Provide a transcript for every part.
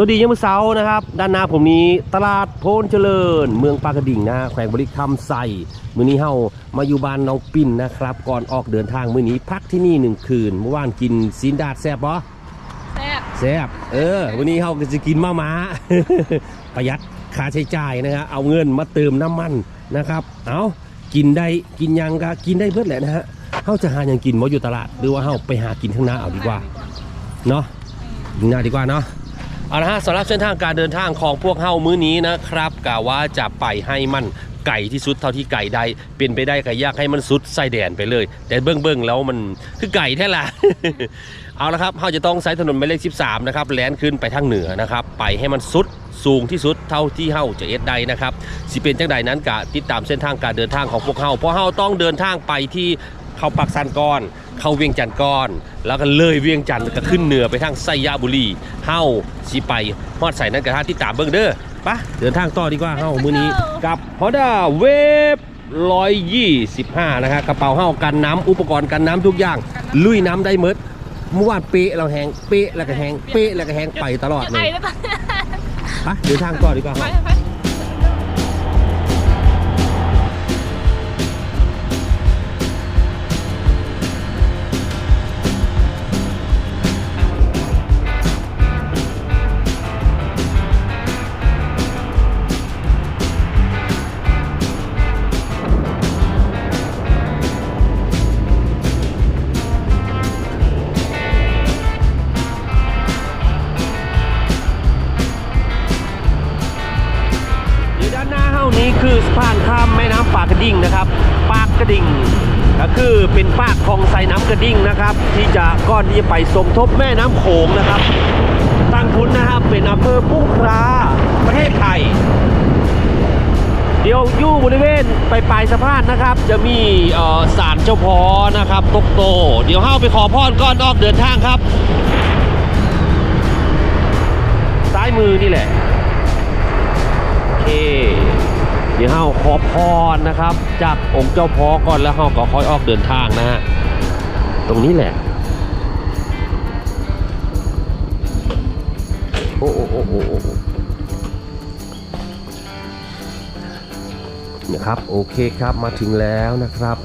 สวัสดียามมื้อเช้านะครับ ด้านหน้าผมนี้ตลาดโพนเจริญ เมืองปากกระดิ่งนะฮะแขวงบริคำไซมื้อนี้เฮามาอยู่บ้านน้องปิ่นนะครับ ก่อนออกเดินทางมื้อนี้พักที่นี่หนึ่งคืน เมื่อวานกินซีนดาดแซ่บปะแซ่บแซ่บเออ วันนี้เฮาก็จะกินมาม้า ประหยัดค่าใช้จ่ายนะฮะเอาเงินมาเติมน้ำมันนะครับ เอากินได้กินหยังก็กินได้เพื่อแหละนะฮะเฮาจะหาหยังกินมาอยู่ตลาด หรือว่าเฮาไปหากินข้างหน้าเอาดีกว่าเนาะยิงหน้าดีกว่าเนาะ เอาละฮะสำหรับเส้นทางการเดินทางของพวกเฮามื้อนี้นะครับกะว่าจะไปให้มันไก่ที่สุดเท่าที่ไก่ได้เป็นไปได้ก็อยากให้มันสุดไส้แดนไปเลย แต่เบื้องเบื้องๆแล้วมันคือไก่แท้ละเอาละครับเฮาจะต้องใช้ถนนหมายเลข 13 นะครับแล่นขึ้นไปทางเหนือนะครับ ไปให้มันสุดสูงที่สุดเท่าที่เฮาจะเอ็ดได้นะครับสิเป็นจังใดนั้นกะติดตามเส้นทางการเดินทางของพวกเฮาเพราะเฮาต้องเดินทางไปที่ เข้าปักสันก้อน เข้าเวียงจันทร์ก้อน แล้วก็เลยเวียงจันทร์ก็ขึ้นเหนือไปทางไสยบุรีเฮาสิไปฮอดใส่นั้นกระทาที่ตามเบิ่งเด้อปะเดินทางต่อดีกว่าเฮามื้อนี้กับฮอด้าเวฟ125 นะฮะกระเป๋าเฮากันน้ำอุปกรณ์กันน้ำทุกอย่าง ลุยน้ำได้หมดเมื่อวานเป๊ะเราแหงเป๊ะแล้วก็แหงเป๊ะแล้วก็แหงไปตลอดเลไอ้ยแล้วปะปะเดินทางต่อดีกว่าไปเฮา มทบแม่น้ำโขงนะครับตั้งพุนนะครับเป็นอำเภอพุ่งคราประเทศไทย เดี๋ยวอยู่บริเวณไปปลายสะพานนะครับ จะมีศาลเจ้าพ่อนะครับตกโต เดี๋ยวเฮาไปขอพรก่อนออกเดินทางครับ ซ้ายมือนี่แหละโอเคเดี๋ยวเฮาขอพรนะครับ จากองค์เจ้าพ่อก่อนแล้วเฮาก็ค่อยออกเดินทางนะฮะตรงนี้แหละ โอ้โอ้โอ้โอ้โอ้นะครับโอเคครับมาถึงแล้วนะครับ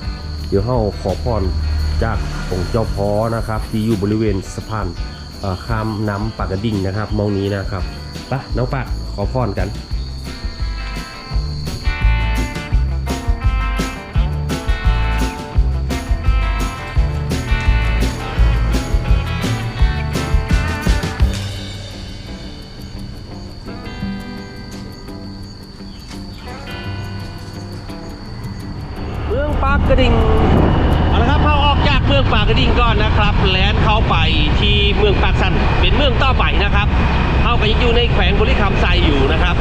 เดี๋ยวเฮาขอพรจากองค์เจ้าพ่อนะครับ ที่อยู่บริเวณสะพานข้ามน้ำปากกระดิ่งนะครับมองนี้นะครับไปะน้องปะขอพรกัน กระดิ่งเอาละครับเข้าออกจากเมืองปากกระดิ่งก่อนนะครับ แลนเข้าไปที่เมืองปากสันเป็นเมืองต่อไปนะครับเข้าก็ยังอยู่ในแขวงบริคำไซอยู่นะครับ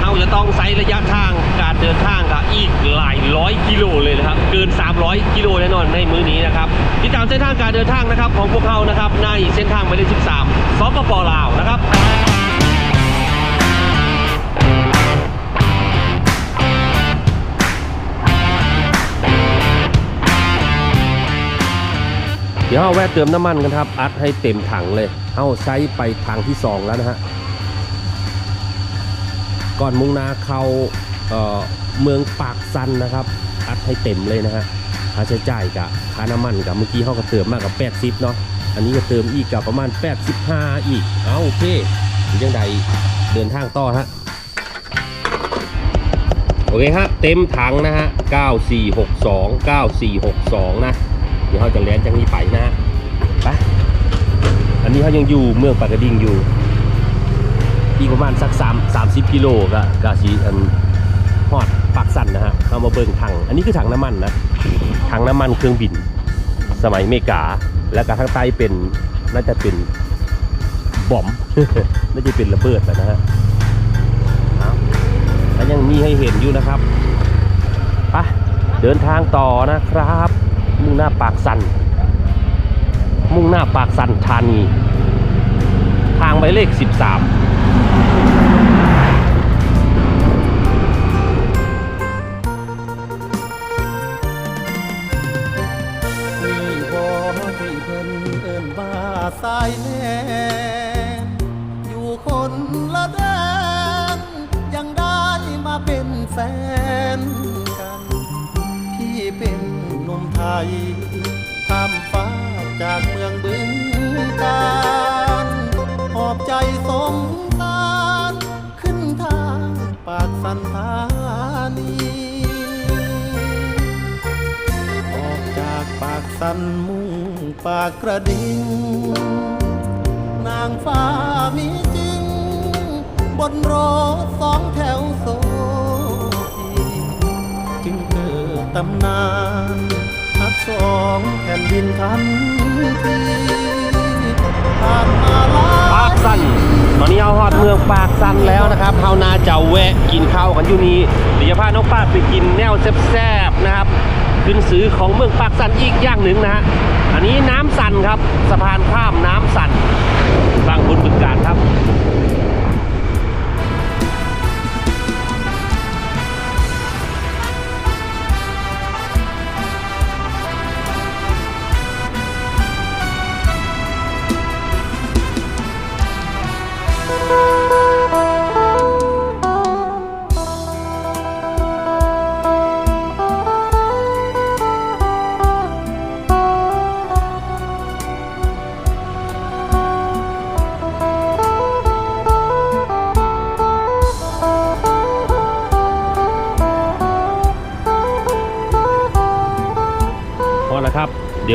เขาจะต้องใช้ระยะทางการเดินทางกับอีกหลายร้อยกิโลเลยนะครับเกิน 300 กิโลแน่นอนในมื้อนี้นะครับติดตามเส้นทางการเดินทางนะครับของพวกเขานะครับในเส้นทางหมายเลข13สปปลาวนะครับ เดี๋ยวเอาแวะเติมน้ำมันกันครับ อัดให้เต็มถังเลย เอาใช้ไปทางที่สองแล้วนะฮะ ก่อนมุ่งหนาเข้าเเมืองปากซันนะครับ อัดให้เต็มเลยนะฮะ ค่าใช้จ่ายกับค่าน้ำมันกับเมื่อกี้เขาก็เติมมากกับ 80 เนาะ อันนี้ก็เติมอีกกับประมาณ 85 อีก เอาโอเคยังไงเดินทางต่อฮะ โอเคฮะ เต็มถังนะฮะ 9462 9462 นะ ดี๋ยวเขาจะแล่นจากนี้ไปนะฮะไปอันนี้เขายังอยู่เมืองปากกระดิ่งอยู่ อีกประมาณสัก3 30กิโลก็กาสีอันฮอดปากสั่นนะฮะเอามาเบิ่งถัง อันนี้คือถังน้ำมันนะถังน้ำมันเครื่องบิน สมัยเมกา แล้วก็ทางใต้เป็นน่าจะเป็นบอมน่าจะเป็นระเบิดนะฮะอาแล้วยังมีให้เห็นอยู่นะครับไปเดินทางต่อนะครับ มุ่งหน้าปากสัน มุ่งหน้าปากสันธานี ทางหมายเลข 13นี่บ่ที่เพิ่นเอิ้นว่าสายเล ข้ามฟ้าจากเมืองบึงการหอบใจสมสารขึ้นทางปากสันธานีออกจากปากสันมุ่งปากกระดิ่งนางฟ้ามีจริง บนรถสองแถวโซพีจึงเกิดตำนาน สองแผ่นดินทันทีผ่านมาลาปากสันตอนนี้เอาฮอดเมืองปากสันแล้วนะครับเฮานาจะแวะกินข้าวกันอยู่นี้เดี๋ยวจะพาน้องปากไปกินแนวแซ่บๆนะครับขึ้นซื้อของเมืองปากสันอีกอย่างหนึ่งนะฮะอันนี้น้ำสันครับสะพานข้ามน้ำสัน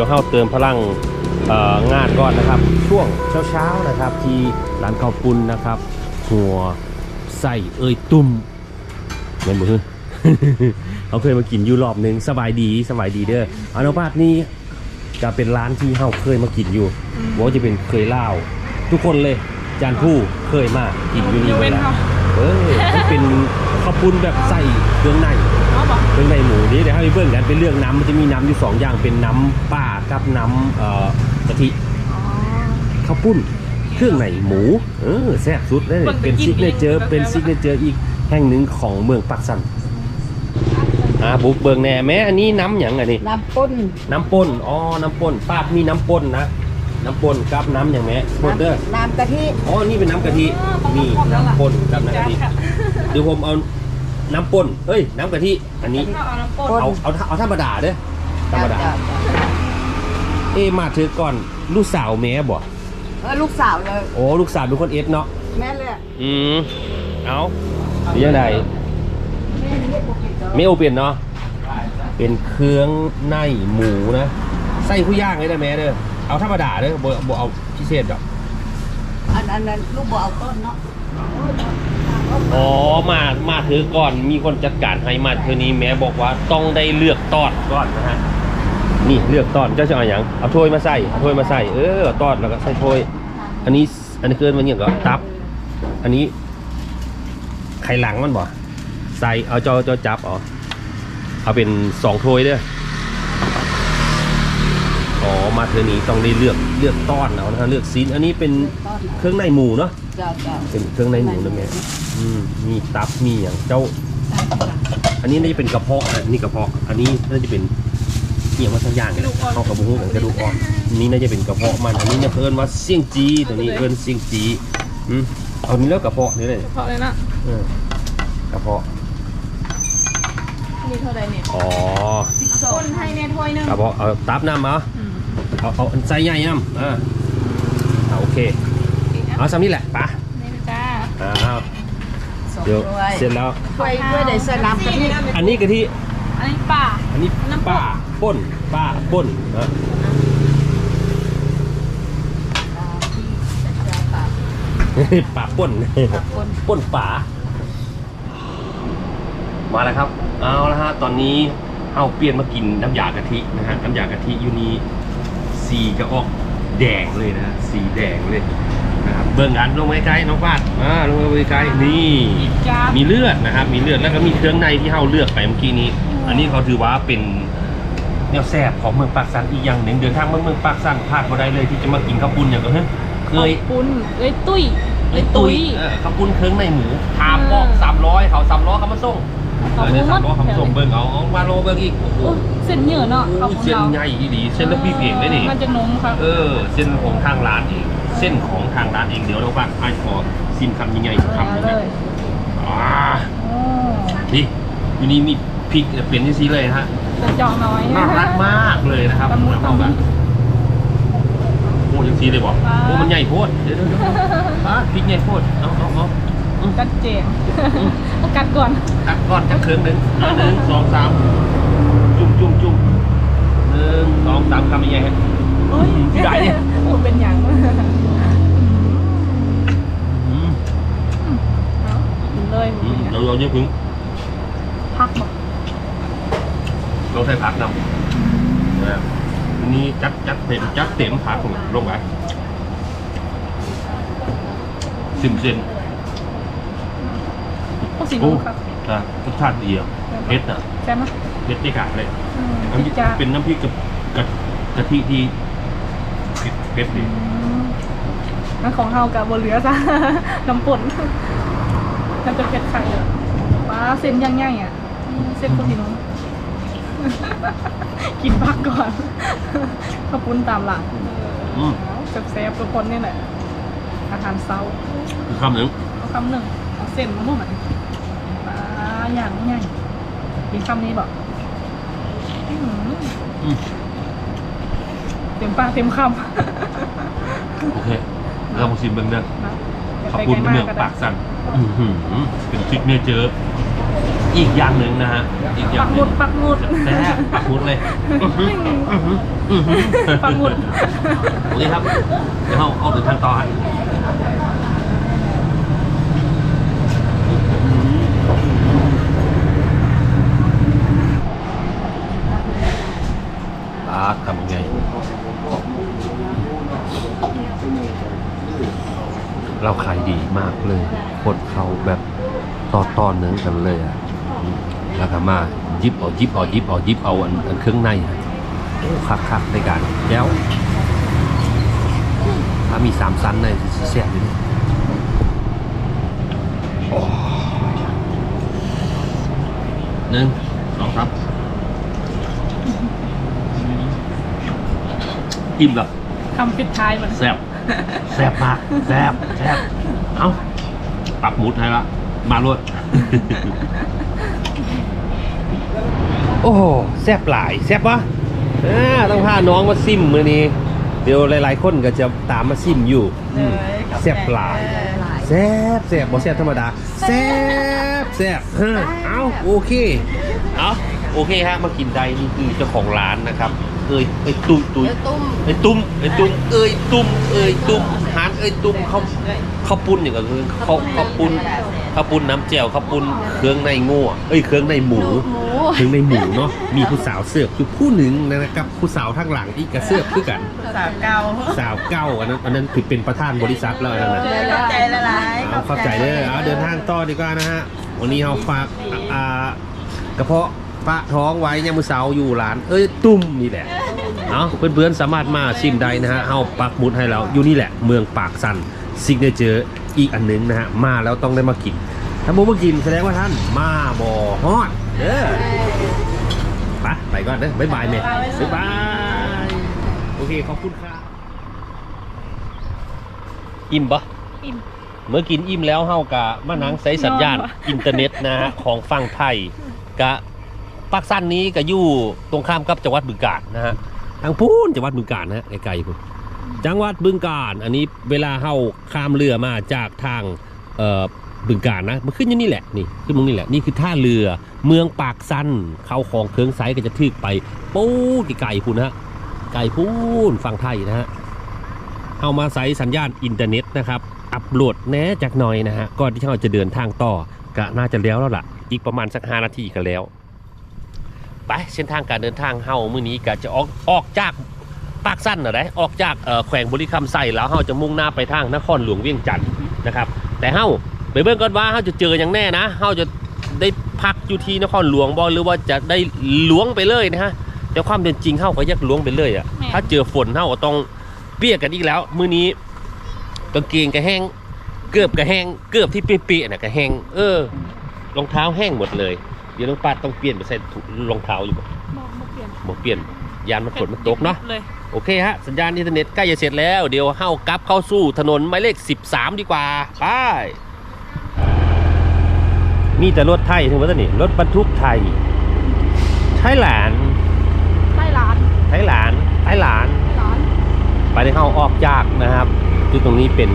ดี๋ยวเข้าเติมพลังเอ่องานก่อนนะครับ ช่วงเช้าๆนะครับ ที่ร้านข้าวปุ้นนะครับ หัวใส่เอ้ยตุ่มเงินมือเขาเคยมากินอยู่รอบหนึงสบายดีสบายดีเด้ออนุบาตนี่จะเป็นร้านที่เฮาเคยมากินอยู่ว่าจะเป็นเคยเล่าทุกคนเลยจานผู้เคยมากินอยู่นี่ยกเว้นแล้วเขาเออมันเป็นข้าวปุ้นแบบใส่เครื่องในเขาบอกเครื่องในหมูนี่เดี๋ยวให้เบิ่งกันเป็นเรื่องน้ำมันจะมีน้ำอยู่สองอย่างเป็นน้ำป่า กับน้ำเอ่อกะทิอ๋อข้าวปุ้น เครื่องในหมู เออแซ่บสุดเลยเบิ่งไปเป็นกินซิกเนเจอร์เองเป็นซิกเนเจอร์อีกแห่งหนึ่งของเมืองปักสันอ่าบุกเบิ่งแน่แม้อันนี้น้ำหยังอันนี้ น้ำปุ้นน้ำป่นอ๋อ น้ำป่นป้ามีน้ำป่นนะ น้ำป่นกับน้ำอย่างแม้ป่นเด้อ น้ำกะทิอ๋อ นี่เป็นน้ำกะทินี่น้ำป่นกับน้ำกะทิเดี๋ยวผมเอาน้ำป่นเอ้ย น้ำกะทิ อันนี้เขาเอาน้ำปนเอา เอา เอาธรรมดาเด้อ ธรรมดา จ้ะจ้ะ เอ้มาเธอก่อนลูกสาวแม่บ่เออลูกสาวเลย โอ้ลูกสาวเป็นคนเอสเนาะแม่เลยอืมเอาหรือยังไงไม่โอเปลี่ยนเนาะเป็นเครื่องในหมูนะใส่ผู้ย่างเลยนะแม่เด้อเอาธรรมดาเด้อบ่บ่เอาพิเศษดอกอันอันนั้นลูกบัวเอาต้นเนาะอ๋อมามาเธอก่อนมีคนจัดการให้มาเธอนี้แม่บอกว่าต้องได้เลือกตอดก่อนนะฮะ นี่เลือกตอนเจ้าจะเอาอย่างเอาถ้วยมาใส่เอาถ้วยมาใส่เออเอาตอดแล้วก็ใส่ถ้วย อันนี้อันนี้เกินมันอย่างก็ตับ อันนี้ไข่หลังมันบ่ใส่เอาเจ้าเจ้าจับอ๋อเอาเป็นสองถ้วยเด้ออ๋อมาเธอนี้ต้องได้เลือกเลือกต้อนเอานะฮะเลือกซีนอันนี้เป็นต้นเครื่องในหมูเนาะจ้าจ้าเป็นเครื่องในหมูนะแม่อืมมีตับมีอย่างเจ้า อันนี้น่าจะเป็นกระเพาะอะนี่กระเพาะ อันนี้น่าจะเป็นเกี่ยงว่าสักอย่างเนี่ยเข้ากระบุ้งกระดูกอ่อนอันนี้น่าจะเป็นกระเพาะมันอันนี้เนี่ยเพิ่นว่าเสี่ยงจีตัวนี้เพิ่นเสี่ยงจีอืมเอานี้แล้วกระเพาะนี่เลยเพราะเลยนะเออกระเพาะมีเท่าใดเนี่ยอ๋อคนให้เนี่ยถ้วยหนึงกระเพาะเอาตับน้ำมาอืมเอาเอาอันไซส์ใหญ่น้ำอ่าอ่าโอเคเอาซ้ำนี่แหละไปะนี่นะจ้าอ้าวสองเดี๋ยวถ้วยเสร็จแล้วถ้วยถ้วยได้ใส่น้ำกะทิอันนี้กะทิอันนี้ป่าอันนี้น้ำป่นป้า ป่นป้าป่นนะป่าป่นคนป่นป่า มาแล้วครับ เอาละฮะ ตอนนี้เอาเปลี่ยนมากินน้ำยากะทินะฮะ น้ำยากะทิอยู่นี่สีจะออกแดงเลยนะฮะสีแดงเลยนะครับ เบิ่งกันลงไปใกล้น้องฟาดอ่าลงไปใกล้นี่จ้ามีเลือดนะครับ มีเลือดแล้วก็มีเครื่องในที่เฮาเลือกไปเมื่อกี้นี้ อันนี้เขาถือว่าเป็น แนวแซ่บของเมืองปากสันอีกอย่างหนึ่งเดินทางมาเมืองปากสันพลาดบ่ได้เลยที่จะมากินข้าวปุ้นอย่างก็เฮ้ยเคยปุ้นเอ้ยตุ้ยไอ้ตุยเออข้าวปุ้นเครื่องในหมูทามบอกสามร้อยเขาสามร้อยเขามาส่งขอบเออคุเนี่ยณสามมร้อยดเขามาส่งเบิ่งเอาเอามาโลเบิ่งอีกโอ้โหโอ้เส้นเหนือเนาะขอบคุณเส้นเราใหญ่ดีเส้นละพี่เพียงเลยนี่มันจะนมครับเออเส้นของทางร้านอีกเส้นของทางร้านเองเดี๋ยวเราบ้างไอ้ขอซิมคำยังไงคำยังเลไงยอ่าโอ้นี่อยู่นี่มีพริกเปลี่ยนที่ซีเลยฮะ กระจอกน้อยน่ารักมากเลยนะครับตำมุดน้ำเอาแบบโอ้ยังซีเลยบอกอ่าโอ้มันใหญ่โพดเดี๋ยวเดี๋ยวเดี๋ยวอะพริกใหญ่โพดเอาเอาเอากัดเจงเอากัดก่อนตักก้อนจักเครื่องหนึ่งอะหนึ่งสองสามจุ่มจุ่มจุ่มหนึ่งสองสามคำยังไงฮะโอ้ยใหญ่เนี่ยโอ้เป็นอย่างอืมเอากินเลยอืมเราเราเนี่ยพึ่ง พักหมด เราใส่ผักนำนะครับนี่จัดจัดเต็มจัดเต็มผักลงไปซิมเส้นพวกสีโอ้นูครับอะรสชาติดีอะเผ็ดอะใช่ไหมเผ็ดได้กาดเลย อืมน้ำพริกจ้าเป็นน้ำพริกกับกะกะทิที่เผ็ดเผ็ดดีนั่นของเฮากับบนเหลือจ้ะน้ำป่นน่าจะเผ็ดไข่เลยว้าเส้นย่างง่ายอะอืมเส้นพวกสีนู กินพักก่อนข้าวปุ้นตามหลังอืมเซฟๆทุกคนนี่แหละ อาหารเช้าคือคำหนึ่งเอาคำหนึ่งเอาเส้นมาลุ่มอะปลาอย่างง่ายกินคำนี้บอกอื้อหืออืมเต็มปากเต็มคโอเคเรามาชิมเบิ้งเด้อำนะขอบคุณเมืองปากสั่นอื้อหือเป็นซิกเนเจอร์ อีกอย่างหนึ่งนะฮะอีกอย่าปังกหหมุนึ่ดงปักหมุดแซ่บปักหมุดเลยอื้อหืออื้อหืออื้อหือปักหมุดโอเคครับเดี๋ยวเราเอาถึงทางต่อฮะปากทำไงเราขายดีมากเลยคนเขาแบบ ต่อตอนหนึ่งกันเลยอะอืมแล้วก็มายิบเอายิบเอายิบเอายิบเอาอันอันเครื่องในอะโอ้คักคักๆในการแก้วถ้ามีสามชั้นในสิแซ่บอยู่นี่โอ้หนึ่งสองครับอิ่มแบบคำปิดท้ายมันแซ่บแซ่บมากแซ่บแซ่บเอ้าปักหมุดให้ละ มาลวด โอ้โหแซ่บหลายแซ่บวะอ่าต้องพาน้องมาซิมมือนี้ เดี๋ยวหลาย ๆ คนก็จะตามมาซิมอยู่อืมแซ่บหลายแซ่บแซ่บบ่แซ่บธรรมดาแซ่บแซ่บเฮ้อเอาโอเคเอาโอเคฮะมากินได้นี่คือเจ้าของร้านนะครับ เอ้ยเอ้ยตุ้ยตุ้ยตุ้ม เอ้ยตุ้มเอ้ยตุ้มเอ้ยตุ้มเอ้ยตุ้มหานเอ้ยตุ้มเขาเขาปุ้นอย่างก็คือเขาเขาปุ้นเขาปุ้นน้ำแจ่วเขาปุ้นเครื่องในงัวเอ้ยเครื่องในหมู หมู เครื่องในหมูเนาะมีผู้สาวเสือกอยู่ผู้หนึ่งนะครับผู้สาวทางหลังอีกกระเสือกคือกัน สาวเก่าสาวเก้าอันนั้นอันนั้นคือเป็นประธานบริษัทแล้วอันนั้นนะ เข้าใจละลายเอาเข้าใจเลยเอาเดินทางต่อดีกว่านะฮะ วันนี้เราฝากอ่ากระเพาะ ปะท้องไว้ยังมือเสาอยู่ร้าน เอ้ยตุ้มนี่แหละเอาเพื่อนๆสามารถมาชิมได้นะฮะเอาปักหมุดให้เราอยู่นี่แหละ เมืองปากสันซิกเนเจอร์อีกอันหนึงนะฮะมาแล้วต้องได้มากิน ถ้าโมมากินแสดงว่าท่านมาบ่อฮอดเด้อไปไปก่อนเด้อบ๊ายบายเมย์บ๊ายบายโอเคขอบคุณครับอิ่มปะอิ่มเมื่อกินอิ่มแล้วเฮากะมานังใช้สัญญาณนอนวะอินเทอร์เน็ตนะฮะของฝั่งไทยกะ ปักสั้นนี้ก็อยู่ตรงข้ามกับจังหวัดบึงกาฬนะฮะทางพูนจังหวัดบึงกาฬนะฮะไกลๆพุ่นจังหวัดบึงกาฬอันนี้เวลาเฮาข้ามเรือมาจากทางเอ่อบึงกาฬนะมันขึ้นอยู่นี่แหละนี่ขึ้นตรงนี้แหละนี่คือท่าเรือเมืองปากสั้นเข้าของเครื่องไซก็จะทึกไปปูดไกลๆพุ่นะฮะไกลพูนฝั่งไทยนะฮะเอามาใส่สัญญาณอินเทอร์เน็ตนะครับอัปโหลดแน่จากหน่อยนะฮะก่อนที่เราจะเดินทางต่อก็น่าจะแล้วแล้วล่ะ อีกประมาณสัก5นาทีก็แล้ว ไปเส้นทางการเดินทางเฮามื้อนี้ก็จะออกออกจากปากสั้นนะได้ออกจากเอ่อแขวงบริคำไส่แล้วเฮาจะมุ่งหน้าไปทางนครหลวงเวียงจันทน์นะครับ แต่เฮาไปเบิ่งก่อนว่าเฮาจะเจออย่างแน่นะเฮาจะได้พักอยู่ที่นครหลวงบ่หรือว่าจะได้ล้วงไปเลยนะฮะแต่ความเป็นจริงเฮาก็อยากล้วงไปเลยอะแม่ถ้าเจอฝนเฮาก็ต้องเปียกกันอีกแล้วมื้อนี้กางเกงก็แห้งเกือบก็แห้งเกือบที่เปียกๆน่ะก็แห้งเออรองเท้าแห้งหมดเลยเดี๋ยวน้องปาดต้องเปลี่ยนไปใส่ถุงรองเท้าอยู่บ่บอกมาเปลี่ยนบ่เปลี่ยนยานมันฝนมันตกเนาะเลยโอเคฮะ สัญญาณอินเทอร์เน็ตใกล้จะเสร็จแล้ว เดี๋ยวเข้ากลับเข้าสู่ถนนหมายเลข 13 ดีกว่า ไป มีแต่รถไทยถึงว่าตอนนี้รถบรรทุกไทย ไทยแลนด์ใต้ร้าน ไทยแลนด์ไทยแลนด์ใต้ร้าน ไปในเข้าออกจากนะครับ จุดตรงนี้เป็น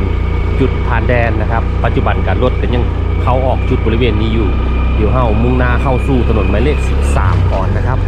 จุดผ่านแดนนะครับ ปัจจุบันการรถกันยังเข้าออกจุดบริเวณนี้อยู่ เดี๋ยวเข้ามุ่งหน้าเข้าสู่ถนนหมายเลข 13 ก่อนนะครับ